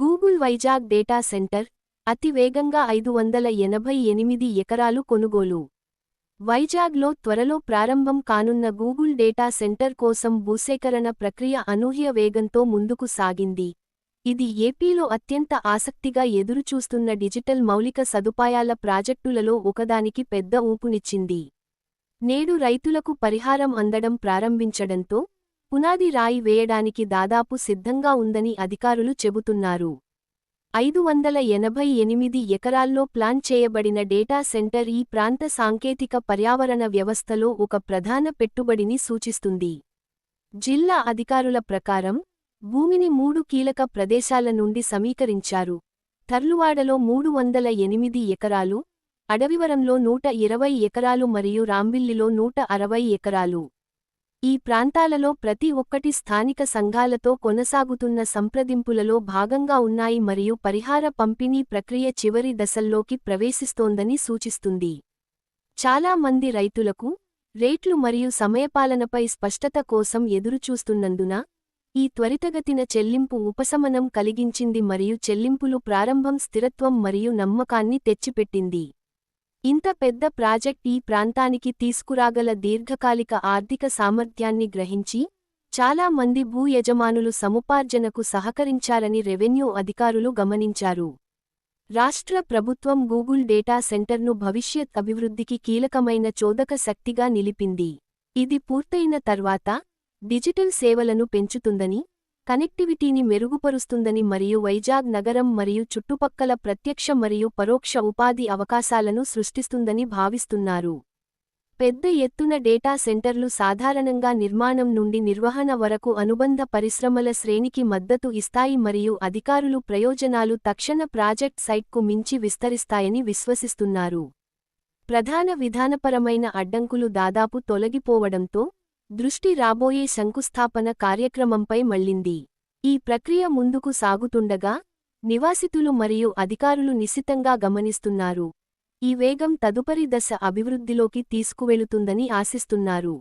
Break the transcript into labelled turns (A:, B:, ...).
A: Google Vizag data centre అతి వేగంగా ఐదు వందల ఎనభై ఎనిమిది ఎకరాలు కొనుగోలు. వైజాగ్లో త్వరలో ప్రారంభం కానున్న గూగుల్ డేటా సెంటర్ కోసం భూసేకరణ ప్రక్రియ అనూహ్య వేగంతో ముందుకు సాగింది. ఇది ఏపీలో అత్యంత ఆసక్తిగా ఎదురుచూస్తున్న డిజిటల్ మౌలిక సదుపాయాల ప్రాజెక్టులలో ఒకదానికి పెద్ద ఊపునిచ్చింది. నేడు రైతులకు పరిహారం అందడం ప్రారంభించడంతో పునాది రాయి వేయడానికి దాదాపు సిద్ధంగా ఉందని అధికారులు చెబుతున్నారు. ఐదు వందల ఎనభై ఎనిమిది ఎకరాల్లో ప్లాన్ చేయబడిన డేటా సెంటర్ ఈ ప్రాంత సాంకేతిక పర్యావరణ వ్యవస్థలో ఒక ప్రధాన పెట్టుబడిని సూచిస్తుంది. జిల్లా అధికారుల ప్రకారం భూమిని మూడు కీలక ప్రదేశాల నుండి సమీకరించారు. తర్లువాడలో మూడు వందల ఎనిమిది ఎకరాలు అడవివరంలో నూట ఇరవై ఎకరాలు మరియు రాంబిల్లిలో నూట అరవై ఎకరాలు. ఈ ప్రాంతాలలో ప్రతి ఒక్కటి స్థానిక సంఘాలతో కొనసాగుతున్న సంప్రదింపులలో భాగంగా ఉన్నాయి మరియు పరిహార పంపిణీ ప్రక్రియ చివరి దశల్లోకి ప్రవేశిస్తోందని సూచిస్తుంది. చాలా మంది రైతులకు రేట్లు మరియు సమయపాలనపై స్పష్టత కోసం ఎదురుచూస్తున్నందున ఈ త్వరితగతిన చెల్లింపు ఉపశమనం కలిగించింది మరియు చెల్లింపులు ప్రారంభం స్థిరత్వం మరియు నమ్మకాన్ని తెచ్చిపెట్టింది. ఇంత పెద్ద ప్రాజెక్ట్ ఈ ప్రాంతానికి తీసుకురాగల దీర్ఘకాలిక ఆర్థిక సామర్థ్యాన్ని గ్రహించి చాలా మంది భూ యజమానులు సముపార్జనకు సహకరించారని రెవెన్యూ అధికారులు గమనించారు. రాష్ట్ర ప్రభుత్వం గూగుల్ డేటా సెంటర్ను భవిష్యత్ అభివృద్ధికి కీలకమైన చోదక శక్తిగా నిలిపింది. ఇది పూర్తయిన తర్వాత డిజిటల్ సేవలను పెంచుతుందని కనెక్టివిటీని మెరుగుపరుస్తుందని మరియు వైజాగ్ నగరం మరియు చుట్టుపక్కల ప్రత్యక్ష మరియు పరోక్ష ఉపాధి అవకాశాలను సృష్టిస్తుందని భావిస్తున్నారు. పెద్ద ఎత్తున డేటా సెంటర్లు సాధారణంగా నిర్మాణం నుండి నిర్వహణ వరకు అనుబంధ పరిశ్రమల శ్రేణికి మద్దతు ఇస్తాయి మరియు అధికారులు ప్రయోజనాలు తక్షణ ప్రాజెక్ట్ సైట్కు మించి విస్తరిస్తాయని విశ్వసిస్తున్నారు. ప్రధాన విధానపరమైన అడ్డంకులు దాదాపు తొలగిపోవడంతో దృష్టి రాబోయే శంకుస్థాపన కార్యక్రమంపై మళ్ళింది ఈ ప్రక్రియ ముందుకు సాగుతుండగా నివాసితులు మరియు అధికారులు నిశితంగా గమనిస్తున్నారు. ఈ వేగం తదుపరి దశ అభివృద్ధిలోకి తీసుకువెళుతుందని ఆశిస్తున్నారు.